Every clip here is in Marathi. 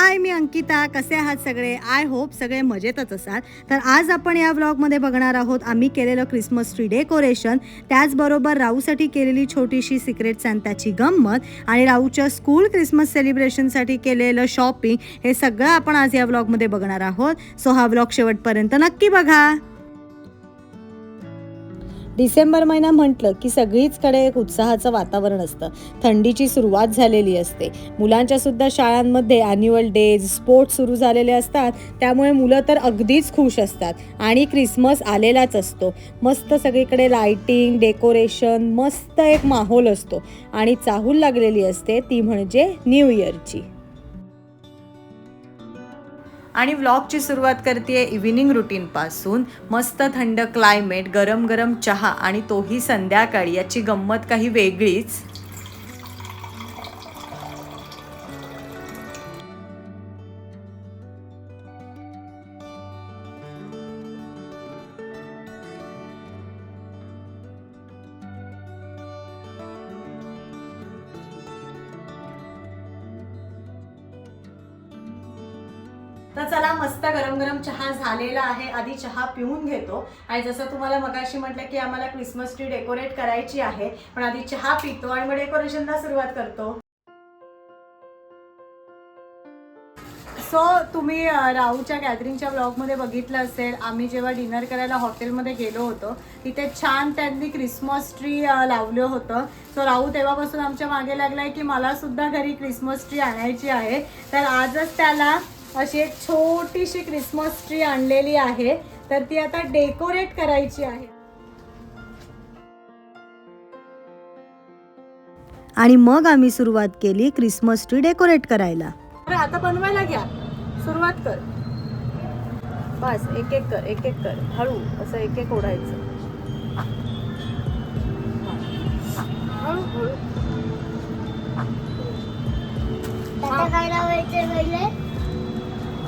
हाय मी अंकिता कसे आहात सगळे? आय होप सगळे मजेतच असाल. तर आज आपण या व्लॉगमध्ये बघणार आहोत आम्ही केलेलं क्रिसमस ट्री डेकोरेशन त्याचबरोबर राऊसाठी केलेली छोटीशी सिक्रेट सांताची गंमत आणि राऊच्या स्कूल क्रिसमस सेलिब्रेशनसाठी केलेलं शॉपिंग हे सगळं आपण आज या व्लॉगमध्ये बघणार आहोत. सो हा व्लॉग शेवटपर्यंत नक्की बघा. डिसेंबर महिना म्हटलं की सगळीचकडे एक उत्साहाचं वातावरण असतं. थंडीची सुरुवात झालेली असते. मुलांच्या सुद्धा शाळांमध्ये ॲन्युअल डेज स्पोर्ट्स सुरू झालेले असतात. त्यामुळे मुलं तर अगदीच खुश असतात आणि क्रिसमस आलेलाच असतो. मस्त सगळीकडे लाइटिंग डेकोरेशन मस्त एक माहोल असतो. आणि चाहूल लागलेली असते ती म्हणजे न्यू इयरची आणि व्लॉगची सुरुवात करते इव्हिनिंग रुटीनपासून मस्त थंड क्लायमेट गरम गरम चहा आणि तोही संध्याकाळी याची गंमत काही वेगळीच. तर चला मस्त गरम गरम चहा झालेला आहे. आधी चहा पिऊन घेतो. आणि जसं तुम्हाला मगाशी म्हटलं की आम्हाला क्रिसमस ट्री डेकोरेट करायची आहे पण आधी चहा पितो आणि मग डेकोरेशनला सुरुवात करतो. सो तुम्ही राहूच्या गॅदरिंगच्या ब्लॉगमध्ये बघितलं असेल आम्ही जेव्हा डिनर करायला हॉटेलमध्ये गेलो होतो तिथे छान त्यांनी क्रिसमस ट्री लावलं होतं. सो राहू तेव्हापासून आमच्या मागे लागलाय की मला सुद्धा घरी क्रिसमस ट्री आणायची आहे. तर आजच त्याला अशी एक छोटीशी क्रिसमस ट्री आणलेली आहे. तर ती आता डेकोरेट करायची आहे. आणि मग आम्ही सुरुवात केली क्रिसमस ट्री डेकोरेट करायला. आता बनवायला घ्या. सुरुवात कर. बस एक एक कर एक एक कर. हळू असं एक एक ओढायचं हळू हळू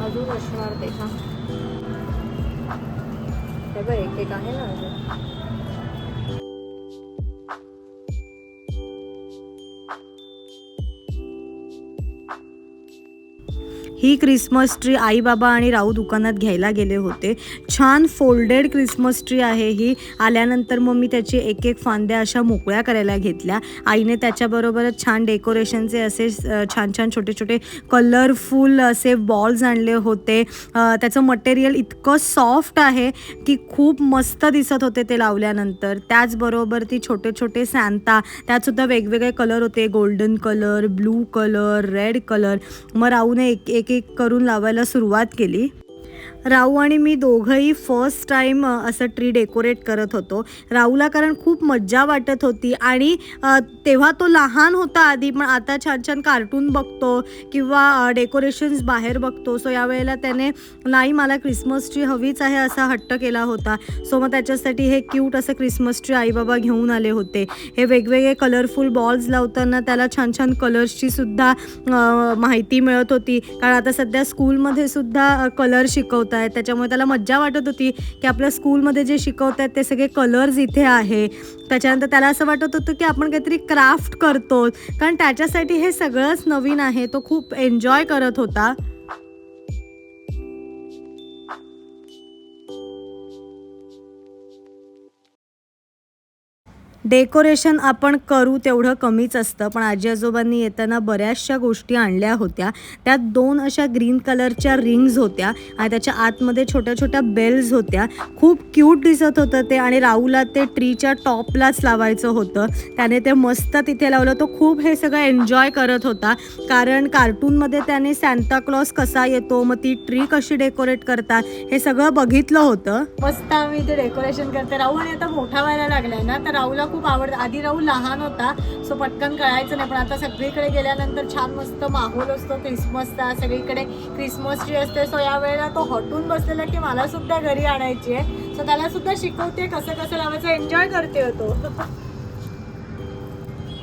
अजून असणार ते हे बघ एक एक आहे ना अजून. ही क्रिसमस ट्री आई बाबा आणि राऊ दुकानात घ्यायला गेले होते. छान फोल्डेड क्रिसमस ट्री आहे ही. आल्यानंतर मग मी त्याची एक एक फांद्या अशा मोकळ्या करायला घेतल्या. आईने त्याच्याबरोबरच छान डेकोरेशनचे असे छान छान छोटे छोटे कलरफुल असे बॉल्स आणले होते. त्याचं मटेरियल इतकं सॉफ्ट आहे की खूप मस्त दिसत होते ते लावल्यानंतर. त्याचबरोबर ती छोटे छोटे सॅन्ता त्यातसुद्धा वेगवेगळे कलर होते. Golden colour blue colour red colour मग राहूने एक एक एक करून लावायला सुरुवात केली. राहू आणि मी दोघंही फर्स्ट टाईम असं ट्री डेकोरेट करत होतो. राहूला कारण खूप मज्जा वाटत होती आणि तेव्हा तो लहान होता आधी पण आता छान छान कार्टून बघतो किंवा डेकोरेशन्स बाहेर बघतो. सो यावेळेला त्याने नाही मला क्रिसमस ट्री हवीच आहे असा हट्ट केला होता. सो मग त्याच्यासाठी हे क्यूट असं क्रिसमस ट्री आईबाबा घेऊन आले होते. हे वेगवेगळे कलरफुल बॉल्स लावताना त्याला छान छान कलर्सची सुद्धा माहिती मिळत होती. कारण आता सध्या स्कूलमध्ये सुद्धा कलर होत आहेत त्याच्यामुळे त्याला मज्जा वाटत होती की आपल्या स्कूलमध्ये जे शिकवत आहेत ते सगळे कलर्स इथे आहे. त्याच्यानंतर त्याला असं वाटत होतं की आपण काहीतरी क्राफ्ट करतो कारण त्याच्यासाठी हे सगळंच नवीन आहे. तो खूप एन्जॉय करत होता. डेकोरेशन आपण करू तेवढं कमीच असतं पण आजी आजोबांनी येताना बऱ्याचशा गोष्टी आणल्या होत्या. त्यात दोन अशा ग्रीन कलरच्या रिंग्स होत्या आणि त्याच्या आतमध्ये छोट्या छोट्या बेल्स होत्या. खूप क्यूट दिसत होतं ते आणि राहूला ते ट्रीच्या टॉपलाच लावायचं होतं. त्याने ते मस्त तिथे लावलं. तो खूप हे सगळं एन्जॉय करत होता. कारण कार्टूनमध्ये त्याने सॅन्टा कसा येतो मग ती ट्री कशी डेकोरेट करतात हे सगळं बघितलं होतं. मस्त आम्ही ते डेकोरेशन करते. राहू आणि आता मोठा व्हायला लागलाय ना तर राहूला खूप आवडतं. आधी राहू लहान होता सो पटकन कळायचं नाही पण आता सगळीकडे गेल्यानंतर छान मस्त माहोल असतो क्रिसमसचा सगळीकडे क्रिसमस ट्री असते सो या वेळेला तो हटून बसलेला की मला सुद्धा घरी आणायची आहे. सो त्याला सुद्धा शिकवते कसं कसं लावायचं एन्जॉय करते हो तो.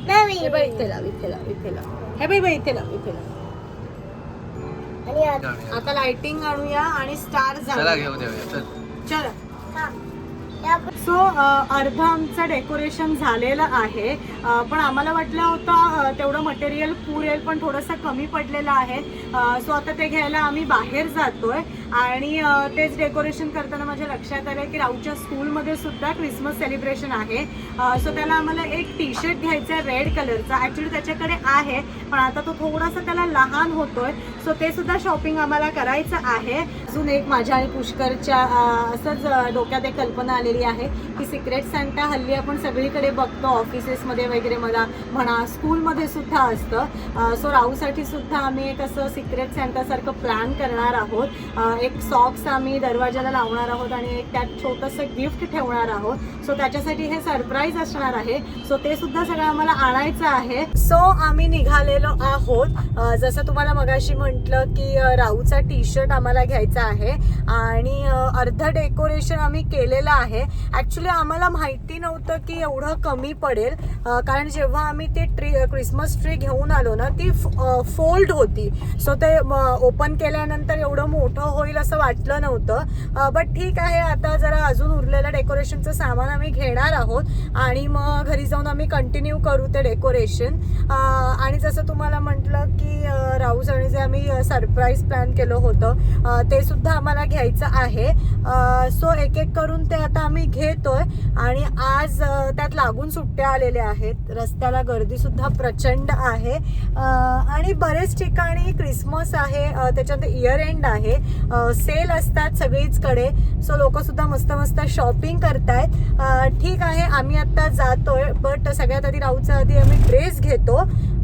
हे बाई इथे लाव इथे लाव इथे लाव. हे बाई बाई इथे लाव इथे लाव. आणि आता लाइटिंग आणूया आणि स्टार चला झाला घेऊ चल. सो uh, अर्ध आमचं डेकोरेशन झालेलं आहे. Uh, पण आम्हाला वाटलं होतं uh, तेवढं मटेरियल पुरेल पण थोडंसं कमी पडलेलं आहे. सो आता ते घ्यायला आम्ही बाहेर जातोय. आणि तेच डेकोरेशन करताना माझ्या लक्षात आलं की राऊच्या स्कूलमध्ये सुद्धा क्रिसमस सेलिब्रेशन आहे. सो त्याला आम्हाला एक टी शर्ट घ्यायचा आहे रेड कलरचा ॲक्च्युली त्याच्याकडे आहे पण आता तो थोडासा त्याला लहान होतोय. सो ते सुद्धा शॉपिंग आम्हाला करायचं आहे. अजून एक माझ्या आणि पुष्करच्या असंच डोक्यात एक कल्पना आलेली आहे की सिक्रेट सॅन्टा हल्ली आपण सगळीकडे बघतो ऑफिसेसमध्ये वगैरे मला म्हणा स्कूलमध्ये सुद्धा असतं. सो राहूसाठी सुद्धा आम्ही एक असं सिक्रेट सॅन्टासारखं प्लॅन करणार आहोत. एक सॉक्स आम्ही दरवाजाला लावणार आहोत आणि एक त्यात छोटंसं गिफ्ट ठेवणार आहोत. सो त्याच्यासाठी हे सरप्राईज असणार आहे. सो ते सुद्धा सगळं आम्हाला आणायचं आहे. सो आम्ही निघालेलो आहोत. जसं तुम्हाला मगाशी म्हटलं की राहूचा टी शर्ट आम्हाला घ्यायचा आहे आणि अर्ध डेकोरेशन आम्ही केलेलं आहे. ॲक्च्युली आम्हाला माहिती नव्हतं की एवढं कमी पडेल कारण जेव्हा आम्ही ते ट्री क्रिसमस ट्री घेऊन आलो ना ती फोल्ड होती. सो ते ओपन केल्यानंतर एवढं मोठं होईल असं वाटलं नव्हतं. बट ठीक आहे आता जरा अजून उरलेलं डेकोरेशनचं सामान आम्ही घेणार आहोत आणि मग घरी जाऊन आम्ही कंटिन्यू करू ते डेकोरेशन आणि जसं तुम्हाला म्हटलं की अ, आणि जे आम्ही सरप्राईज प्लॅन केलं होतं ते सुद्धा घ्यायचं आहे. सो एक एक करून ते आता आम्ही घेतोय. आणि आज त्यात लागून सुट्ट्या आलेल्या आहेत. रस्त्याला गर्दी सुद्धा प्रचंड आहे. आणि बरेच ठिकाणी क्रिसमस आहे. त्याच्यात इयर एंड आहे. सेल असतात सगळीचकडे. सो लोक सुद्धा मस्त मस्त शॉपिंग करतायत. ठीक आहे आम्ही आता जातोय. बट सगळ्यात आधी राहूच्या आधी आम्ही ड्रेस घेतो.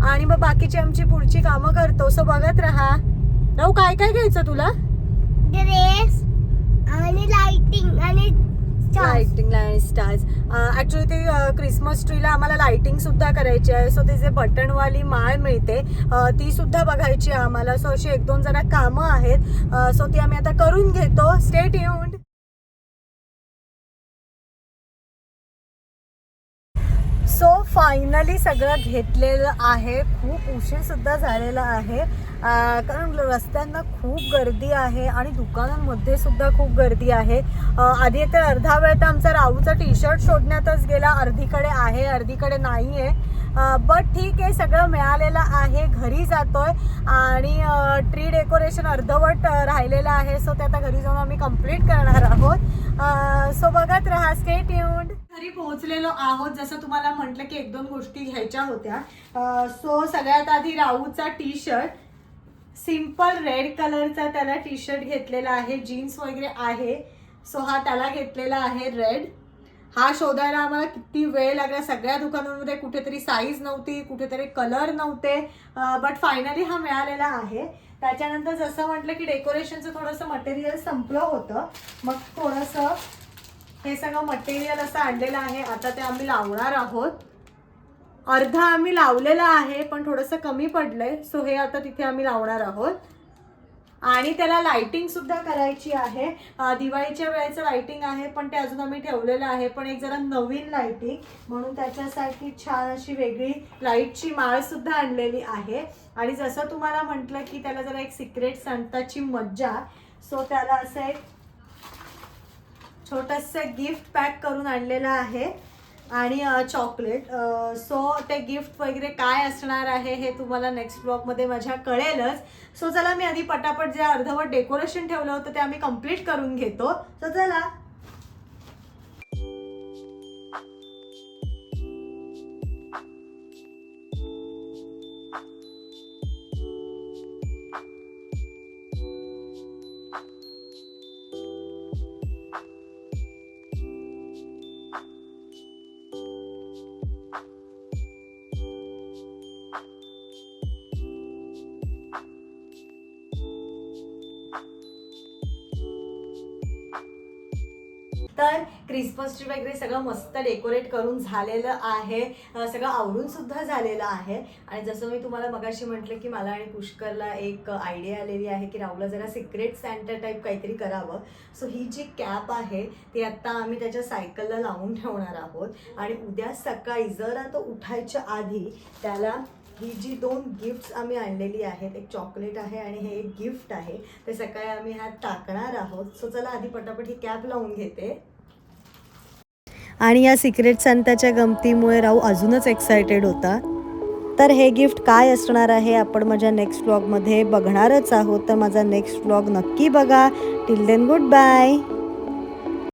आणि मग बाकीची आमची पुढची कामं करतो. सो बघत राहा. राहू काय काय घ्यायचं तुला? ड्रेस आणि लाइटिंग आणि लाइटिंग आणि स्टार्स ऍक्च्युली ते uh, क्रिसमस ट्रीला आम्हाला लाइटिंग सुद्धा करायची आहे. सो ते जे बटनवाली माळ मिळते. Uh, ती सुद्धा बघायची आहे आम्हाला. सो अशी एक दोन जरा कामं आहेत. Uh, सो ती आम्ही आता करून घेतो. स्टेट येऊन सो फायनली सगळं घेतलेलं आहे. खूप उशीर सुद्धा झालेला आहे. कारण रस्त्यांना खूप गर्दी आहे आणि दुकानांमध्ये सुद्धा खूप गर्दी आहे. आधी तर अर्धा वेळ तर आमचा राहूचा टी शर्ट शोधण्यातच गेला. अर्धीकडे आहे अर्धीकडे नाही आहे बट ठीक आहे सगळं मिळालेलं आहे. घरी जातोय आणि ट्री डेकोरेशन अर्धवट राहिलेलं आहे. सो ते आता घरी जाऊन आम्ही कंप्लीट करणार आहोत. सो बघत राहा. स्टे ट्यून्ड घरी पोहोचलेलो आहोत. जसं तुम्हाला म्हटलं की एक दोन गोष्टी घ्यायच्या होत्या. सो सगळ्यात आधी राहूचा टी शर्ट सिंपल रेड कलरचा त्याला टी शर्ट घेतलेला आहे. जीन्स वगैरे आहे. सो हा त्याला घेतलेला आहे रेड हा शोधायला आम्हाला किती वेळ लागला. सगळ्या दुकानांमध्ये कुठेतरी साईज नव्हती कुठेतरी कलर नव्हते. बट फायनली हा मिळालेला आहे. त्याच्यानंतर जसं म्हटलं की डेकोरेशनचं थोडंसं मटेरियल संपलं होतं. मग थोडंसं हे सगळं मटेरियल असं आणलेलं आहे. आता ते आम्ही लावणार आहोत. अर्धा आम्ही लावलेला आहे पण थोडंसं कमी पडलंय. सो हे आता तिथे आम्ही लावणार आहोत. आणि त्याला लाइटिंग सुद्धा करायची आहे. दिवाळीच्या वेळेचं लाइटिंग आहे पण ते अजून आम्ही ठेवलेलं आहे. पण एक जरा नवीन लाइटिंग म्हणून त्याच्यासाठी छान अशी वेगळी लाईटची माळ सुद्धा आणलेली आहे. आणि जसं तुम्हाला म्हटलं की त्याला जरा एक सिक्रेट सांगताची मज्जा. सो त्याला असं एक छोटंसं गिफ्ट पॅक करून आणलेलं आहे. आणि चॉकलेट. सो ते गिफ्ट वगैरे काय असणार आहे हे तुम्हाला नेक्स्ट ब्लॉगमध्ये माझ्या कळेलच. सो चला मी आधी पटापट जे अर्धवट डेकोरेशन ठेवलं होतं ते आम्ही कंप्लीट करून घेतो. सो चला. क्रिसमस ट्री वगैरे सगळं मस्त डेकोरेट करून झालेलं आहे. सगळं आवरून सुद्धा झालेलं आहे. आणि जसं मी तुम्हाला मगाशी म्हटलं की मला आणि पुष्करला एक आयडिया आलेली आहे की राहुलला जरा सिक्रेट सॅन्टा टाईप काहीतरी करावं. सो ही जी कॅप आहे ती आत्ता आम्ही त्याच्या सायकलला लावून ठेवणार आहोत. आणि उद्या सकाळी जरा तो उठायच्या आधी त्याला ही जी दोन गिफ्ट्स आम्ही आणलेली आहेत एक चॉकलेट आहे आणि हे एक गिफ्ट आहे ते सकाळी आम्ही ह्यात टाकणार आहोत. सो चला आधी पटापट ही कॅप लावून घेते. आणि या सिक्रेट संताच्या गमतीमुळे राहू अजूनच एक्सायटेड होता. तर हे गिफ्ट काय असणार आहे आपण माझ्या नेक्स्ट ब्लॉगमध्ये बघणारच आहोत. तर माझा नेक्स्ट ब्लॉग नक्की बघा. Till then good bye